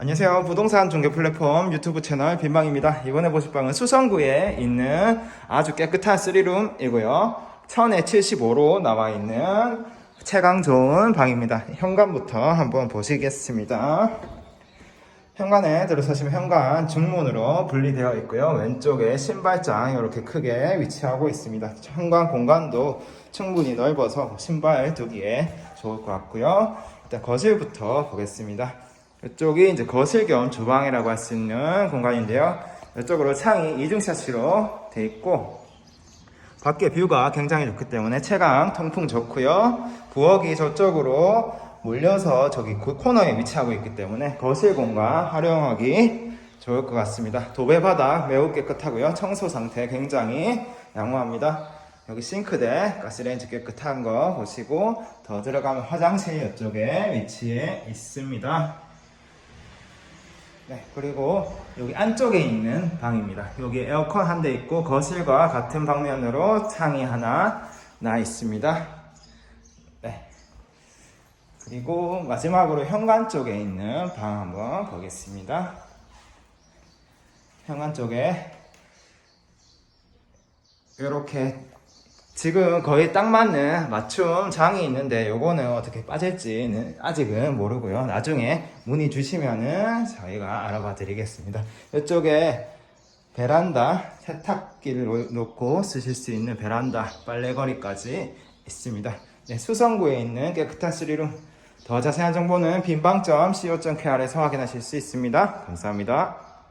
안녕하세요. 부동산 중개 플랫폼 유튜브 채널 빈방입니다. 이번에 보실 방은 수성구에 있는 아주 깨끗한 3룸이고요. 1000에 75로 나와 있는 채광 좋은 방입니다. 현관부터 한번 보시겠습니다. 현관에 들어서시면 현관 중문으로 분리되어 있고요. 왼쪽에 신발장 이렇게 크게 위치하고 있습니다. 현관 공간도 충분히 넓어서 신발 두기에 좋을 것 같고요. 일단 거실부터 보겠습니다. 이쪽이 이제 거실 겸 주방이라고 할 수 있는 공간인데요. 이쪽으로 창이 이중샷으로 돼 있고 밖에 뷰가 굉장히 좋기 때문에 채광 통풍 좋고요. 부엌이 저쪽으로 몰려서 저기 그 코너에 위치하고 있기 때문에 거실 공간 활용하기 좋을 것 같습니다. 도배 바닥 매우 깨끗하고요. 청소 상태 굉장히 양호합니다. 여기 싱크대, 가스레인지 깨끗한 거 보시고 더 들어가면 화장실 이쪽에 위치해 있습니다. 네, 그리고 여기 안쪽에 있는 방입니다. 여기 에어컨 한 대 있고 거실과 같은 방면으로 창이 하나 나 있습니다. 네. 그리고 마지막으로 현관 쪽에 있는 방 한번 보겠습니다. 현관 쪽에 이렇게 지금 거의 딱 맞는 맞춤 장이 있는데 요거는 어떻게 빠질지는 아직은 모르고요. 나중에 문의 주시면은 저희가 알아봐 드리겠습니다. 이쪽에 베란다 세탁기를 놓고 쓰실 수 있는 베란다 빨래거리까지 있습니다. 네, 수성구에 있는 깨끗한 스리룸 더 자세한 정보는 빈방점 co.kr에서 확인하실 수 있습니다. 감사합니다.